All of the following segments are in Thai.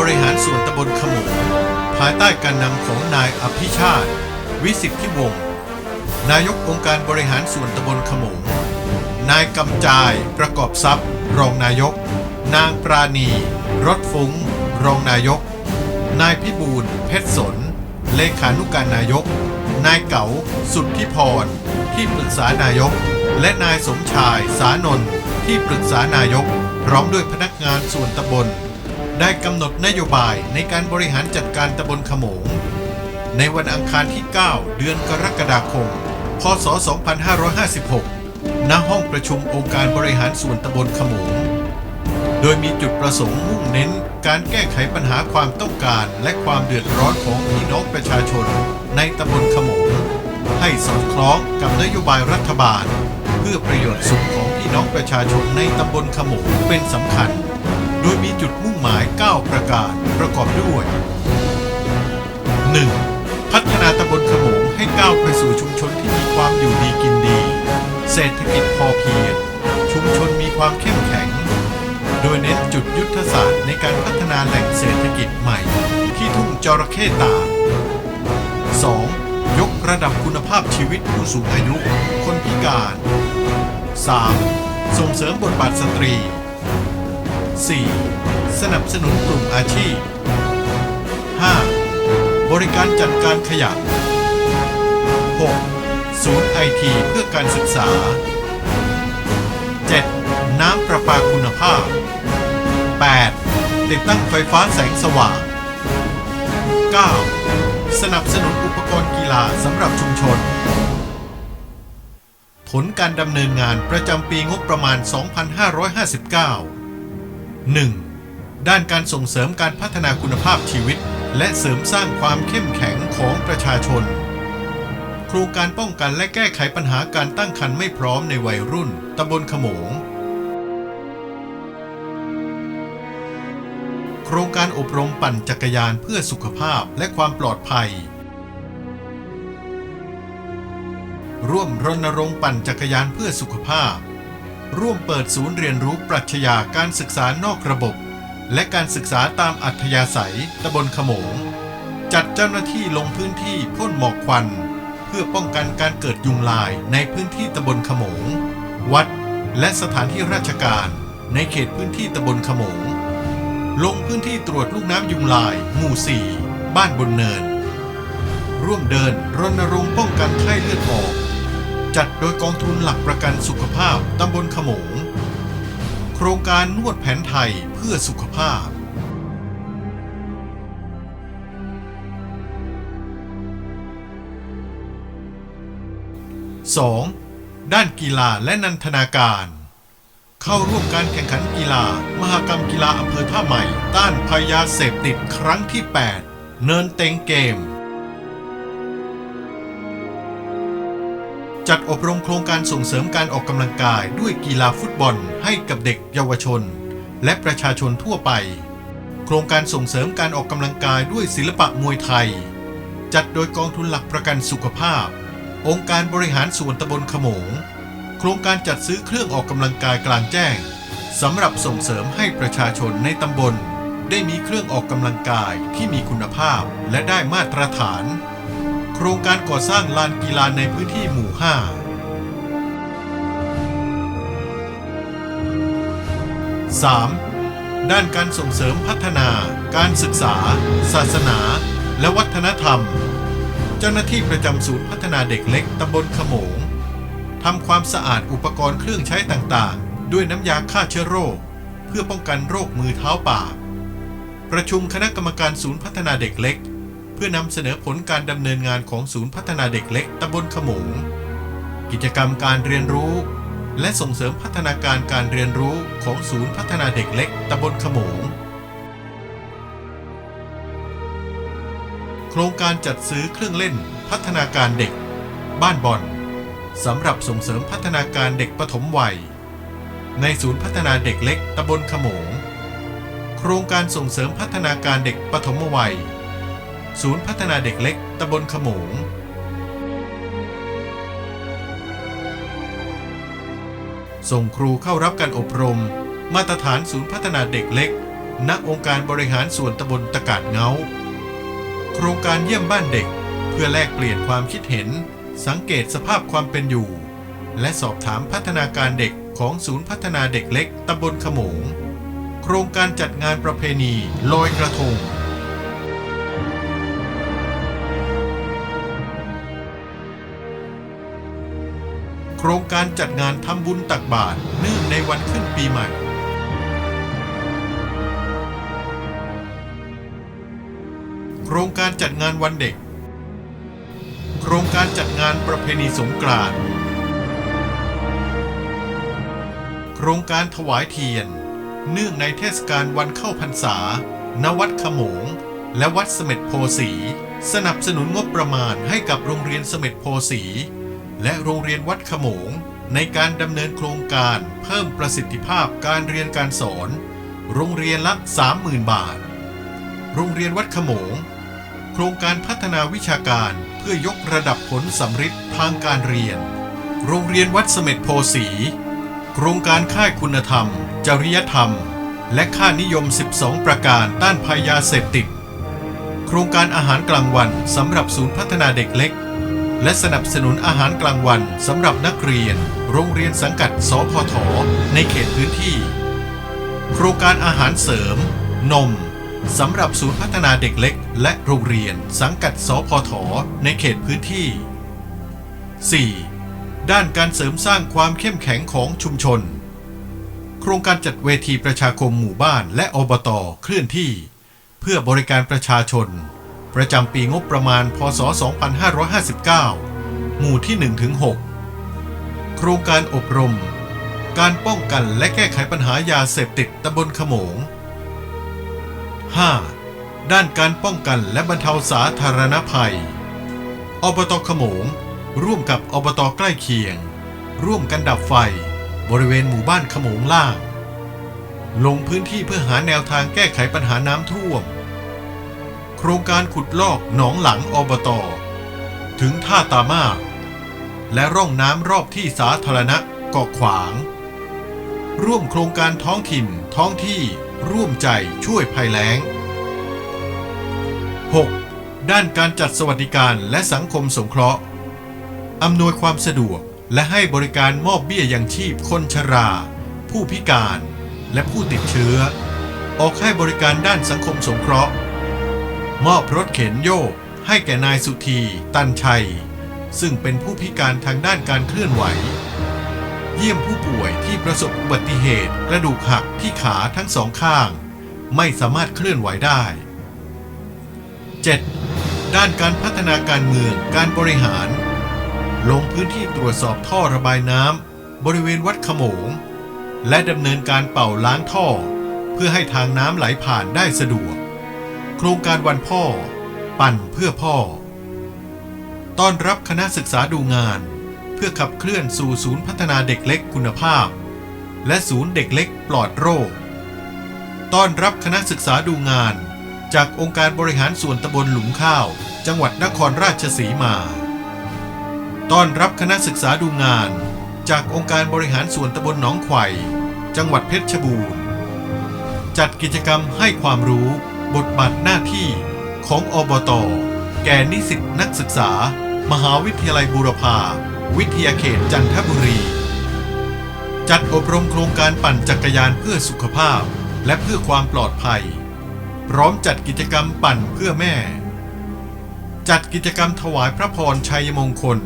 บริหารส่วนตำบลขมุงภายใต้การนำของนายอภิชาติ วิสิทธิวงศ์นายกองค์การบริหารส่วนตำบลขมุงนายกำจายประกอบทรัพย์ รองนายก นางปราณี รถฟุ้ง รองนายก นายพิบูลเพชรสน เลขานุการนายก นายเก๋าสุทธิพร ที่ปรึกษานายก และนายสมชายสานนท์ที่ปรึกษานายก พร้อมด้วยพนักงานส่วนตำบล ได้กำหนดนโยบายในการบริหารจัดการตำบลขโมง ในวันอังคารที่ 9 เดือนกรกฎาคม พศ 2556 ณ ห้องประชุมองค์การบริหารส่วนตำบลขโมง โดยมีจุดประสงค์มุ่งเน้นการแก้ไขปัญหาความต้องการและความเดือดร้อนของพี่น้องประชาชนในตำบลขโมง ให้สอดคล้องกับนโยบายรัฐบาล เพื่อประโยชน์สุขของพี่น้องประชาชนในตำบลขโมงเป็นสำคัญ จุดมุ่งหมาย 9 ประการประกอบด้วย 1. พัฒนาตำบลขมงให้ก้าวไปสู่ชุมชนที่มีความอยู่ดีกินดี เศรษฐกิจพอเพียง ชุมชนมีความเข้มแข็ง โดยเน้นจุดยุทธศาสตร์ในการพัฒนาแหล่งเศรษฐกิจใหม่ ที่ทุ่งจระเข้ตา 2. ยกระดับคุณภาพชีวิตผู้สูงอายุ คนพิการ 3. ส่งเสริมบทบาทสตรี 4. สนับสนุนกลุ่มอาชีพ 5. บริการจัดการขยะ 6. ศูนย์ไอทีเพื่อการศึกษา 7. น้ำประปาคุณภาพ 8. ติดตั้งไฟฟ้าแสงสว่าง 9. สนับสนุนอุปกรณ์กีฬาสำหรับชุมชน ผลการดำเนินงานประจำปีงบประมาณ 2559 1. ด้านการส่งเสริมการพัฒนาคุณภาพชีวิต และเสริมสร้างความเข้มแข็งของประชาชน โครงการป้องกันและแก้ไขปัญหาการตั้งครรภ์ไม่พร้อมในวัยรุ่นตำบลขโมง โครงการอบรมปั่นจักรยานเพื่อสุขภาพและความปลอดภัย ร่วมรณรงค์ปั่นจักรยานเพื่อสุขภาพ ร่วมเปิดศูนย์เรียนรู้ปรัชญาการศึกษานอกระบบ และการศึกษาตามอัธยาศัยตำบลขโมง จัดเจ้าหน้าที่ลงพื้นที่พ่นหมอกควัน เพื่อป้องกันการเกิดยุงลายในพื้นที่ตำบลขโมง วัด และสถานที่ราชการ ในเขตพื้นที่ตำบลขโมง ลงพื้นที่ตรวจลูกน้ำยุงลาย หมู่ 4 บ้านบนเนิน ร่วมเดินรณรงค์ป้องกันไข้เลือดออก จัดโดยกองทุนหลักประกันสุขภาพตำบลขมง โครงการนวดแผนไทยเพื่อสุขภาพ 2. ด้านกีฬาและนันทนาการ เข้าร่วมการแข่งขันกีฬา มหกรรมกีฬาอำเภอท่าใหม่ ต้านพยาเสพติดครั้งที่ 8 เนินเต็งเกม จัดอบรมโครงการส่งเสริมการออกกำลังกายด้วยกีฬาฟุตบอลให้กับเด็กเยาวชน และประชาชนทั่วไป โครงการส่งเสริมการออกกำลังกายด้วยศิลปะมวยไทย จัดโดยกองทุนหลักประกันสุขภาพ องค์การบริหารส่วนตำบลขโมง โครงการจัดซื้อเครื่องออกกำลังกายกลางแจ้งสำหรับส่งเสริมให้ประชาชนในตำบล ได้มีเครื่องออกกำลังกายที่มีคุณภาพและได้มาตรฐาน ครงการก่อสร้างลานกีฬาในพื้นที่หมู่ 5 3. ด้านการส่งเสริมพัฒนา การศึกษา ศาสนา และวัฒนธรรม เจ้าหน้าที่ประจำศูนย์พัฒนาเด็กเล็กตำบลขโมงทำความสะอาดอุปกรณ์เครื่องใช้ต่างๆ ด้วยน้ำยาฆ่าเชื้อโรค เพื่อป้องกันโรคมือเท้าปาก ประชุมคณะกรรมการศูนย์พัฒนาเด็กเล็ก พื่อนำเสนอผลการดำเนินงานของศูนย์พัฒนาเด็กเล็กตำบลขมง กิจกรรมการเรียนรู้ และส่งเสริมพัฒนาการการเรียนรู้ของศูนย์พัฒนาเด็กเล็กตำบลขมง โครงการจัดซื้อเครื่องเล่น พัฒนาการเด็ก บ้านบอลสำหรับส่งเสริมพัฒนาการเด็กปฐมวัย ในศูนย์พัฒนาเด็กเล็กตำบลขมง โครงการส่งเสริมพัฒนาการเด็กปฐมวัย ศูนย์พัฒนาเด็กเล็กตำบลขมงส่งครูเข้ารับการอบรม มาตรฐานศูนย์พัฒนาเด็กเล็ก ณ องค์การบริหารส่วนตำบลตะกาดเงา โครงการเยี่ยมบ้านเด็ก เพื่อแลกเปลี่ยนความคิดเห็น สังเกตสภาพความเป็นอยู่ และสอบถามพัฒนาการเด็กของศูนย์พัฒนาเด็กเล็กตำบลขมง โครงการจัดงานประเพณีลอยกระทง โครงการจัดงานทำบุญตักบาตรเนื่องในวันขึ้นปีใหม่ โครงการจัดงานวันเด็ก โครงการจัดงานประเพณีสงกรานต์โครงการถวายเทียน เนื่องในเทศกาลวันเข้าพรรษา ณ วัดขโมง และวัดเสม็ดโพสี สนับสนุนงบประมาณให้กับโรงเรียนเสม็ดโพสี และโรงเรียนวัดขโมง ในการดำเนินโครงการเพิ่มประสิทธิภาพการเรียนการสอน โรงเรียนละ 30,000 บาท โรงเรียนวัดขโมง โครงการพัฒนาวิชาการเพื่อยกระดับผลสำฤทธิ์ทางการเรียน โรงเรียนวัดเสม็ดโพสี โครงการค่ายคุณธรรม จริยธรรม และค่านิยม 12 ประการต้านภัยยาเสพติด โครงการอาหารกลางวันสำหรับศูนย์พัฒนาเด็กเล็ก และสนับสนุนอาหารกลางวันสำหรับนักเรียน โรงเรียนสังกัด สพท ในเขตพื้นที่ โครงการอาหารเสริม นมสำหรับศูนย์พัฒนาเด็กเล็ก และโรงเรียนสังกัด สพท ในเขตพื้นที่ 4. ด้านการเสริมสร้างความเข้มแข็งของชุมชน โครงการจัดเวทีประชาคมหมู่บ้านและอบต เคลื่อนที่ เพื่อบริการประชาชน ประจำปีงบประมาณ พศ 2559 หมู่ที่1ถึง6โครงการอบรม การป้องกันและแก้ไขปัญหายาเสพติดตำบลขโมง 5. ด้านการป้องกันและบรรเทาสาธารณภัย อบตขโมง ร่วมกับอบตใกล้เคียง ร่วมกันดับไฟ บริเวณหมู่บ้านขโมงล่าง ลงพื้นที่เพื่อหาแนวทางแก้ไขปัญหาน้ำท่วม โครงการขุดลอกหนองหลังอบต ถึงท่าตามาและร่องน้ำรอบที่สาธารณะเกาะขวาง ร่วมโครงการท้องถิ่นท้องที่ร่วมใจช่วยภัยแล้ง 6. ด้านการจัดสวัสดิการและสังคมสงเคราะห์อำนวยความสะดวกและให้บริการมอบเบี้ยยังชีพคนชรา ผู้พิการ และผู้ติดเชื้อ ออกให้บริการด้านสังคมสงเคราะห์ มอบรถเข็นโยก ให้แก่นายสุธีตันชัย ซึ่งเป็นผู้พิการทางด้านการเคลื่อนไหว เยี่ยมผู้ป่วยที่ประสบอุบัติเหตุกระดูกหักที่ขาทั้งสองข้าง ไม่สามารถเคลื่อนไหวได้ 7. ด้านการพัฒนาการเมืองการบริหาร ลงพื้นที่ตรวจสอบท่อระบายน้ำบริเวณวัดขโมง และดำเนินการเป่าล้างท่อ เพื่อให้ทางน้ำไหลผ่านได้สะดวก โครงการวันพ่อ ปั่นเพื่อพ่อ ต้อนรับคณะศึกษาดูงาน เพื่อขับเคลื่อนสู่ศูนย์พัฒนาเด็กเล็กคุณภาพ และศูนย์เด็กเล็กปลอดโรค ต้อนรับคณะศึกษาดูงาน จากองค์การบริหารส่วนตำบลหลุมข้าว จังหวัดนครราชสีมา ต้อนรับคณะศึกษาดูงาน จากองค์การบริหารส่วนตำบลหนองไข่จังหวัดเพชรบูรณ์ จัดกิจกรรมให้ความรู้ บทบาทหน้าที่ของอบต แก่นิสิตนักศึกษา มหาวิทยาลัยบูรพา วิทยาเขตจันทบุรี จัดอบรมโครงการปั่นจักรยานเพื่อสุขภาพ และเพื่อความปลอดภัย พร้อมจัดกิจกรรมปั่นเพื่อแม่ จัดกิจกรรมถวายพระพรชัยมงคล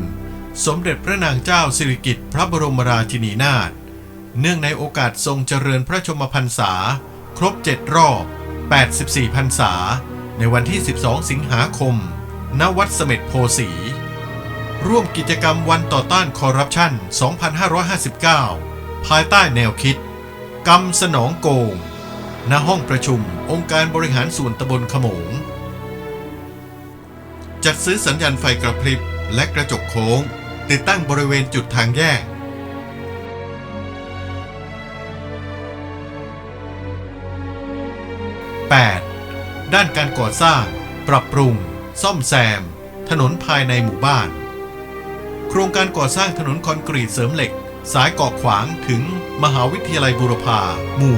สมเด็จพระนางเจ้าสิริกิติ์พระบรมราชินีนาถเนื่องในโอกาสทรงเจริญพระชมพรรษา ครบ7รอบ 84พรรษา ในวันที่ 12 สิงหาคม ณ วัดเสม็ดโพสี ร่วมกิจกรรมวันต่อต้านคอร์รัปชัน 2559 ภายใต้แนวคิดกำสนองโกง ณ ห้องประชุม องค์การบริหารส่วนตำบลขมง จัดซื้อสัญญาณไฟกระพริบและกระจกโค้ง ติดตั้งบริเวณจุดทางแยก 8. ด้านการก่อสร้าง ปรับปรุง ซ่อมแซม ถนนภายในหมู่บ้าน โครงการก่อสร้างถนนคอนกรีตเสริมเหล็ก สายเกาะขวางถึงมหาวิทยาลัยบูรพาหมู่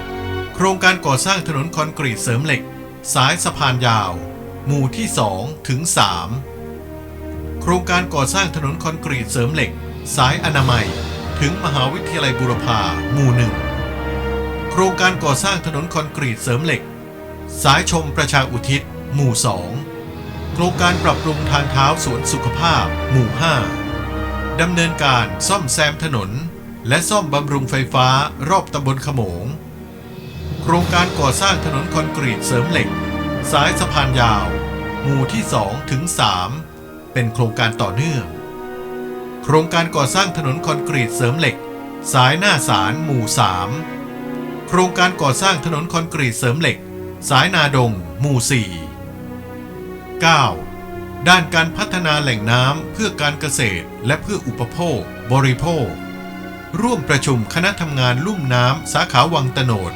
6 โครงการก่อสร้างถนนคอนกรีตเสริมเหล็ก สายสะพานยาว หมู่ที่2ถึง3โครงการก่อสร้างถนนคอนกรีตเสริมเหล็ก สายอนามัย ถึงมหาวิทยาลัยบูรพาหมู่หนึ่ง โครงการก่อสร้างถนนคอนกรีตเสริมเหล็ก สายชมประชาอุทิศ หมู่ 2 โครงการปรับปรุงทางเท้าสวนสุขภาพ หมู่ 5 ดำเนินการซ่อมแซมถนน และซ่อมบำรุงไฟฟ้ารอบตำบลขโมง โครงการก่อสร้างถนนคอนกรีตเสริมเหล็ก สายสะพานยาว หมู่ที่ 2 ถึง 3 เป็นโครงการต่อเนื่อง โครงการก่อสร้างถนนคอนกรีตเสริมเหล็ก สายหน้าสารหมู่ 3 ครงการก่อสร้างถนนคอนกรีตเสริมเหล็ก สายนาดง หมู่ 4 9. ด้านการพัฒนาแหล่งน้ำเพื่อการเกษตรและเพื่ออุปโภค บริโภค ร่วมประชุมคณะทำงานลุ่มน้ำสาขาวังตโนด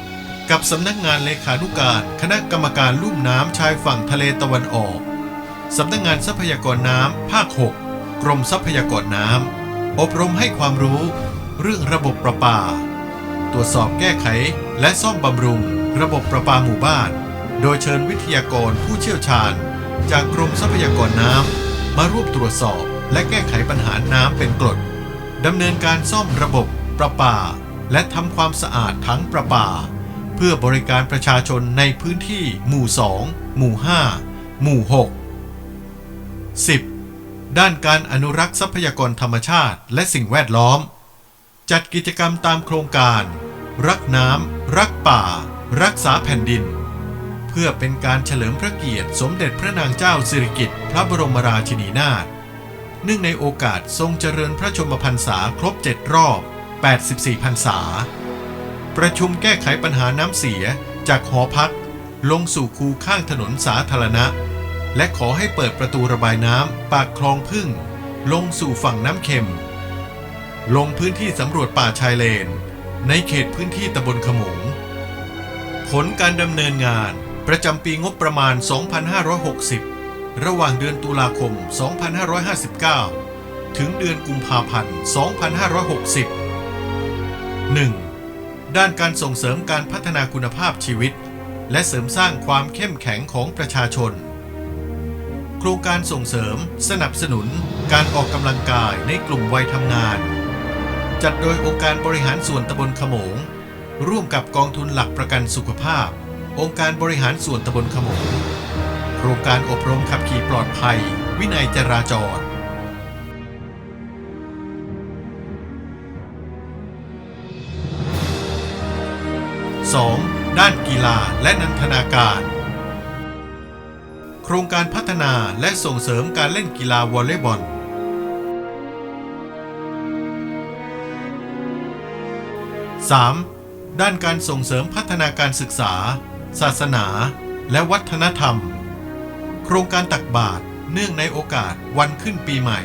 กับสำนักงานเลขานุการคณะกรรมการลุ่มน้ำชายฝั่งทะเลตะวันออก สำนักงานทรัพยากรน้ำภาค 6 กรมทรัพยากรน้ำอบรมให้ความรู้ เรื่องระบบประปา ตรวจสอบแก้ไข และซ่อมบำรุง ระบบประปาหมู่บ้าน โดยเชิญวิทยากรผู้เชี่ยวชาญ จากกรมทรัพยากรน้ำมาร่วมตรวจสอบและแก้ไขปัญหาน้ำเป็นกรดดำเนินการซ่อมระบบประปา และทำความสะอาดทั้งประปา เพื่อบริการประชาชนในพื้นที่หมู่ 2 หมู่ 5 หมู่ 6 10. ด้านการอนุรักษ์ทรัพยากรธรรมชาติและสิ่งแวดล้อม จัดกิจกรรมตามโครงการ รักน้ำ รักป่า รักษาแผ่นดิน เพื่อเป็นการเฉลิมพระเกียรติสมเด็จพระนางเจ้าสิริกิติ์พระบรมราชินีนาถเนื่องในโอกาสทรงเจริญพระชมพรรษาครบ 7 รอบ 84 พรรษา ประชุมแก้ไขปัญหาน้ำเสียจากหอพัก ลงสู่คูข้างถนนสาธารณะ และขอให้เปิดประตูระบายน้ำปากคลองพึ่ง ลงสู่ฝั่งน้ำเค็ม ลงพื้นที่สำรวจป่าชายเลน ในเขตพื้นที่ตำบลขโมงผลการดำเนินงานประจำปีงบประมาณ 2560 ระหว่างเดือนตุลาคม 2559 ถึงเดือนกุมภาพันธ์ 2560 1. ด้านการส่งเสริมการพัฒนาคุณภาพชีวิต และเสริมสร้างความเข้มแข็งของประชาชน โครงการส่งเสริม สนับสนุน การออกกำลังกายในกลุ่มวัยทำงาน จัดโดยองค์การบริหารส่วนตำบลขโมง ร่วมกับกองทุนหลักประกันสุขภาพ องค์การบริหารส่วนตำบลขโมง โครงการอบรมขับขี่ปลอดภัย วินัยจราจร 2. ด้านกีฬาและนันทนาการ โครงการพัฒนาและส่งเสริมการเล่นกีฬาวอลเลย์บอล 3. ด้านการส่งเสริมพัฒนาการศึกษา ศาสนา และวัฒนธรรม โครงการตักบาตรเนื่องในโอกาสวันขึ้นปีใหม่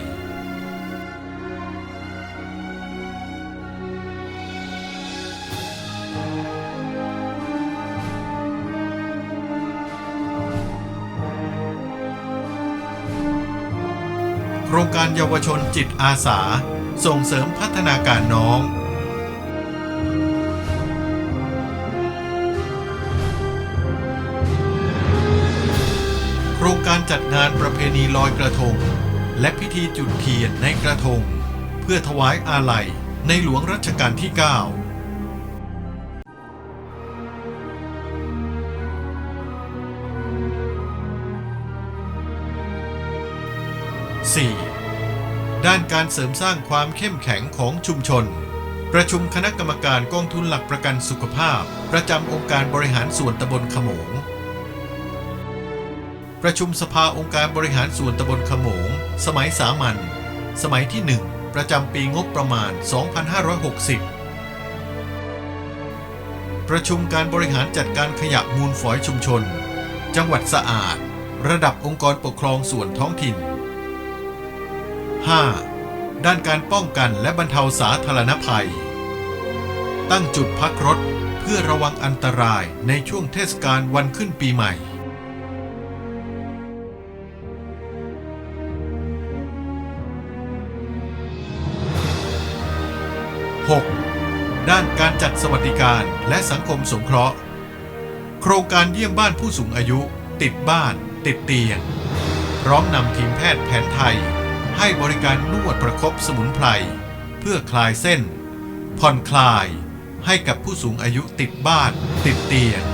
โครงการเยาวชนจิตอาสา ส่งเสริมพัฒนาการน้อง ลอยกระทง และพิธีจุดเทียนในกระทง เพื่อถวายอาลัยในหลวงรัชกาลที่ 9 4. ด้านการเสริมสร้างความเข้มแข็งของชุมชน ประชุมคณะกรรมการกองทุนหลักประกันสุขภาพ ประจำองค์การบริหารส่วนตำบลขโมง ประชุมสภาองค์การบริหารส่วนตำบลขโมง สมัยสามัญ สมัยที่ 1 ประจำปีงบประมาณ 2560 ประชุมการบริหารจัดการขยะมูลฝอยชุมชน จังหวัดสะอาด ระดับองค์กรปกครองส่วนท้องถิ่น 5. ด้านการป้องกันและบรรเทาสาธารณภัย ตั้งจุดพักรถเพื่อระวังอันตรายในช่วงเทศกาลวันขึ้นปีใหม่ สวัสดิการและสังคมสงเคราะห์ โครงการเยี่ยมบ้านผู้สูงอายุ ติดบ้าน ติดเตียง พร้อมนำทีมแพทย์แผนไทย ให้บริการนวดประคบสมุนไพร เพื่อคลายเส้น ผ่อนคลายให้กับผู้สูงอายุติดบ้าน ติดเตียง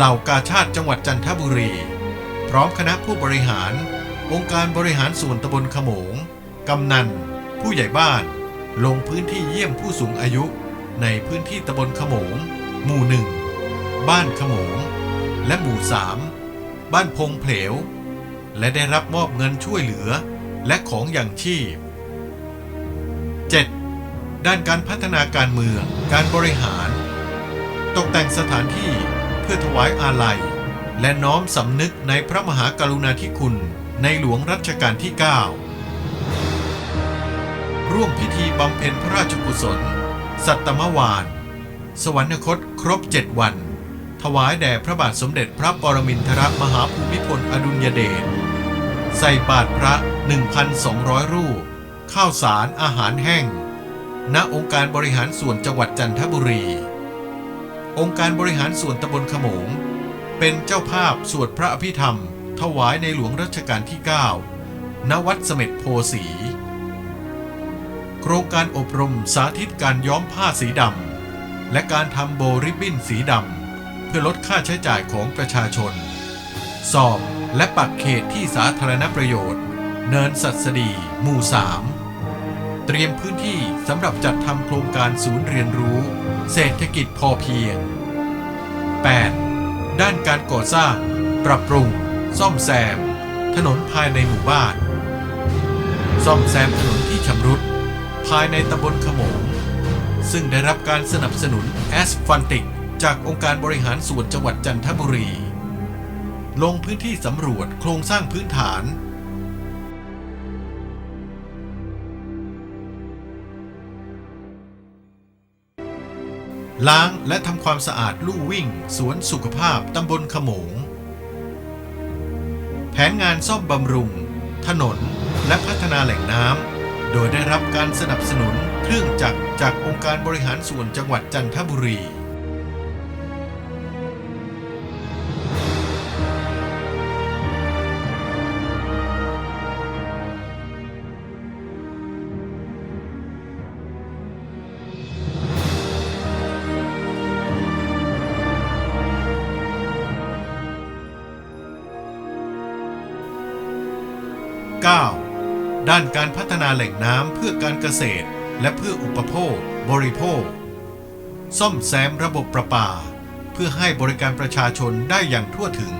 เหล่ากาชาติจังหวัดจันทบุรี พร้อมคณะผู้บริหาร องค์การบริหารส่วนตำบลขโมง กำนัน ผู้ใหญ่บ้าน ลงพื้นที่เยี่ยมผู้สูงอายุ ในพื้นที่ตำบลขโมง หมู่หนึ่ง บ้านขโมง และหมู่สามบ้านพงเพลว และได้รับมอบเงินช่วยเหลือ และของอย่างชีพ 7. ด้านการพัฒนาการเมือง การบริหาร ตกแต่งสถานที่ พื่อถวายอาลัย และน้อมสำนึกในพระมหากรุณาธิคุณในหลวงรัชกาลที่ 9 ร่วมพิธีบำเพ็ญพระราชกุศล สัตตมวาน สวรรคตครบ7วัน ถวายแด่พระบาทสมเด็จพระปรมินทรมหาภูมิพลอดุลยเดชใส่บาตรพระ 1,200 รูป ข้าวสารอาหารแห้ง ณองค์การบริหารส่วนจังหวัดจันทบุรี องค์การบริหารส่วนตำบลขมง เป็นเจ้าภาพสวดพระอภิธรรม ถวายในหลวงรัชกาลที่ 9 ณ วัดเสม็ดโพสี โครงการอบรมสาธิตการย้อมผ้าสีดำ และการทำโบริบบิ้นสีดำ เพื่อลดค่าใช้จ่ายของประชาชน สอบและปักเขตที่สาธารณประโยชน์ เนินสัสดี หมู่ 3 เตรียมพื้นที่สำหรับจัดทำโครงการศูนย์เรียนรู้ เศรษฐกิจพอเพียง 8. ด้านการก่อสร้าง ปรับปรุง ซ่อมแซม ถนนภายในหมู่บ้าน ซ่อมแซมถนนที่ชำรุด ภายในตำบลขโมง ซึ่งได้รับการสนับสนุนแอสฟันติก จากองค์การบริหารส่วนจังหวัดจันทบุรี ลงพื้นที่สำรวจโครงสร้างพื้นฐาน ล้างและทำความสะอาดลู่วิ่ง สวนสุขภาพตำบลขโมง แผนงานซ่อมบำรุง ถนน และพัฒนาแหล่งน้ำ โดยได้รับการสนับสนุนเครื่องจักรจากองค์การบริหารส่วนจังหวัดจันทบุรี 9. ด้านการพัฒนาแหล่งน้ำเพื่อการเกษตร และเพื่ออุปโภค บริโภค ซ่อมแซมระบบประปา เพื่อให้บริการประชาชนได้อย่างทั่วถึง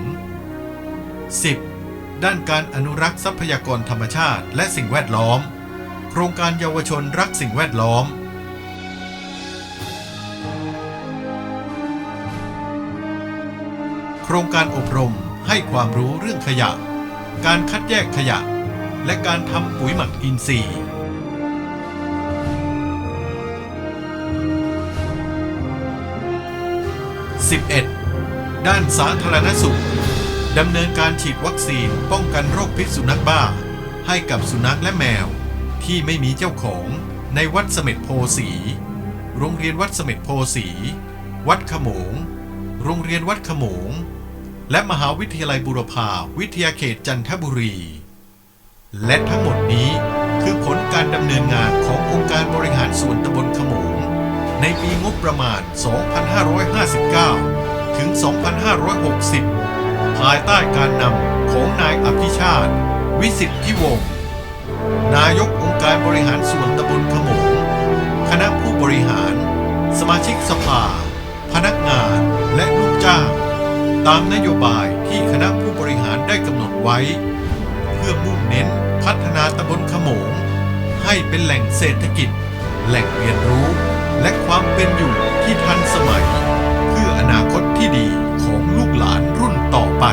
10. ด้านการอนุรักษ์ทรัพยากรธรรมชาติและสิ่งแวดล้อม โครงการเยาวชนรักสิ่งแวดล้อมโครงการอบรมให้ความรู้เรื่องขยะ การคัดแยกขยะ และการทำปุ๋ยหมักอินทรีย์11ด้านสาธารณสุขดำเนินการฉีดวัคซีนป้องกันโรคพิษสุนัขบ้า ให้กับสุนัขและแมว ที่ไม่มีเจ้าของในวัดเสม็ดโพสี โรงเรียนวัดเสม็ดโพสี วัดขโมง โรงเรียนวัดขโมง และมหาวิทยาลัยบุรพาวิทยาเขตจันทบุรี และทั้งหมดนี้คือผลการดำเนินงานขององค์การบริหารส่วนตำบลขมงในปีงบประมาณ 2559 ถึง 2560 ภายใต้การนำของนายอภิชาติ วิสิทธิวงศ์นายกองค์การบริหารส่วนตำบลขมงคณะผู้บริหาร สมาชิกสภา พนักงานและลูกจ้าง ตามนโยบายที่คณะผู้บริหารได้กำหนดไว้ เพื่อมุ่งเน้นพัฒนาตำบลขโมง ให้เป็นแหล่งเศรษฐกิจ แหล่งเรียนรู้ และความเป็นอยู่ที่ทันสมัย เพื่ออนาคตที่ดีของลูกหลานรุ่นต่อไป